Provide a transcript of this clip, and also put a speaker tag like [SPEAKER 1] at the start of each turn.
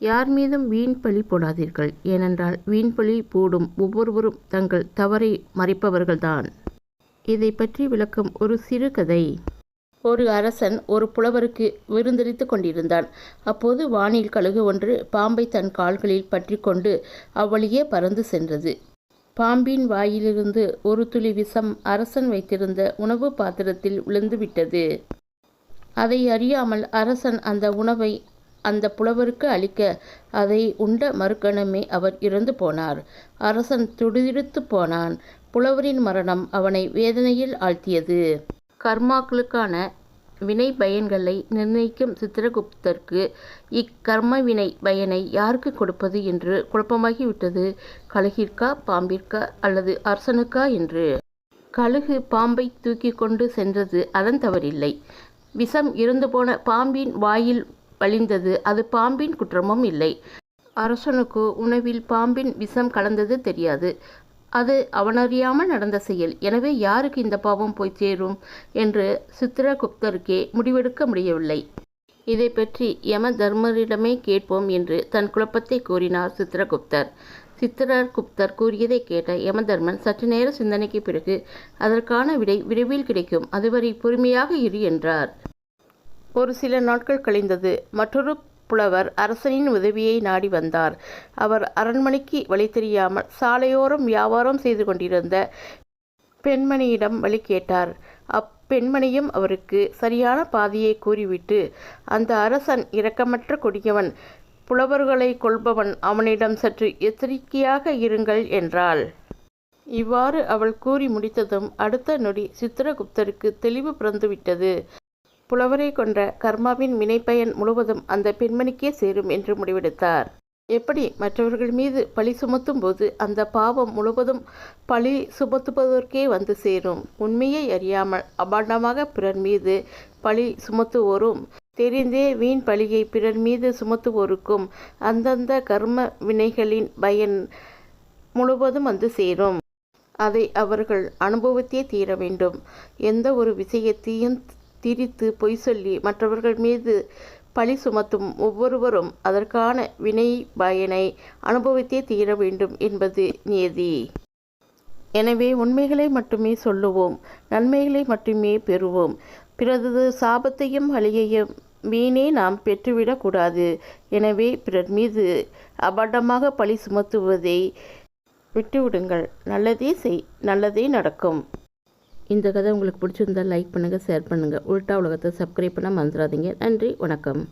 [SPEAKER 1] யார் மீதும் வீண் பழி போடாதீர்கள். ஏனென்றால் வீண் பழி போடும் ஒவ்வொருவரும் தங்கள் தவறை மறைப்பவர்கள்தான். இதை பற்றி விளக்கும் ஒரு சிறு கதை. ஒரு அரசன் ஒரு புலவருக்கு விருந்தளித்து கொண்டிருந்தான். அப்போது வானில் கழுகு ஒன்று பாம்பை தன் கால்களில் பற்றி கொண்டு அவ்வழியே பறந்து சென்றது. பாம்பின் வாயிலிருந்து ஒரு துளி விஷம் அரசன் வைத்திருந்த உணவு பாத்திரத்தில் விழுந்துவிட்டது. அதை அறியாமல் அரசன் அந்த உணவை அந்த புலவருக்கு அளிக்க அதை உண்ட மறுக்கணமே அவர் இறந்து போனார். அரசன் துடிதுடித்து போனான். புலவரின் மரணம் அவனை வேதனையில் ஆழ்த்தியது. கர்மாக்களுக்கான வினை பயன்களை நிர்ணயிக்கும் சித்திரகுப்தருக்கு இக்கர்ம வினை பயனை யாருக்கு கொடுப்பது என்று குழப்பமாகிவிட்டது. கழுகிற்கா பாம்பிற்கா அல்லது அரசனுக்கா என்று? கழுகு பாம்பை தூக்கி கொண்டு சென்றது அதன் தவறில்லை. விஷம் இருந்து போன பாம்பின் வாயில் வழிந்தது. அது பாம்பின் குற்றமும் இல்லை. அரசனுக்கு உணவில் பாம்பின் விஷம் கலந்தது தெரியாது. அது அவனறியாமல் நடந்த செயல். எனவே யாருக்கு இந்த பாவம் போய் சேரும் என்று சித்திரகுப்தருக்கே முடிவெடுக்க முடியவில்லை. இதை பற்றி யம தர்மரிடமே கேட்போம் என்று தன் குழப்பத்தை கூறினார் சித்திரகுப்தர். சித்திரகுப்தர் கூறியதை கேட்ட யமதர்மன் சற்று நேர சிந்தனைக்கு பிறகு அதற்கான விடை விரைவில் கிடைக்கும். அதுவரை பொறுமையாக இரு என்றார். ஒரு சில நாட்கள் கழிந்தது மற்றொரு புலவர் அரசனின் உதவியை நாடி வந்தார். அவர் அரண்மனைக்கு வழி தெரியாமல் சாலையோரம் வியாபாரம் செய்து கொண்டிருந்த பெண்மணியிடம் வழி கேட்டார். அப்பெண்மணியும் அவருக்கு சரியான பாதையை கூறிவிட்டு அந்த அரசன் இரக்கமற்ற கொடியவன் புலவர்களை கொள்பவன் அவனிடம் சற்று எச்சரிக்கையாக இருங்கள் என்றாள். இவ்வாறு அவள் கூறி முடித்ததும் அடுத்த நொடி சித்திரகுப்தருக்கு தெளிவு பிறந்துவிட்டது. புலவரை கொன்ற கர்மாவின் வினைப்பயன் முழுவதும் அந்த பெண்மணிக்கே சேரும் என்று முடிவெடுத்தார். எப்படி? மற்றவர்கள் மீது பழி சுமத்தும் போது அந்த பாவம் முழுவதும் பழி சுமத்துவதற்கே வந்து சேரும். உண்மையை அறியாமல் அபாண்டமாக பிறர் மீது பழி சுமத்துவோரும் தெரிந்தே வீண் பழியை பிறர் மீது சுமத்துவோருக்கும் அந்தந்த கர்ம வினைகளின் பயன் முழுவதும் வந்து சேரும். அதை அவர்கள் அனுபவித்தே தீர வேண்டும் எந்த ஒரு விஷயத்தையும் திரித்து பொய் சொல்லி மற்றவர்கள் மீது பழி சுமத்தும் ஒவ்வொருவரும் அதற்கான வினை பயனை அனுபவித்தே தீர வேண்டும் என்பது நியதி எனவே உண்மைகளை மட்டுமே சொல்லுவோம் நன்மைகளை மட்டுமே பெறுவோம். பிறரது சாபத்தையும் வழியையும் வீணே நாம் பெற்றுவிடக்கூடாது எனவே பிறர் மீது அபாண்டமாக பழி சுமத்துவதை விட்டுவிடுங்கள். நல்லதே செய் நல்லதே நடக்கும். இந்த கதை உங்களுக்கு பிடிச்சிருந்தால் லைக் பண்ணுங்கள் ஷேர் பண்ணுங்கள் உல்ட்டா உலகத்தை சப்ஸ்கிரைப் பண்ண மறந்துடாதீங்க. நன்றி வணக்கம்.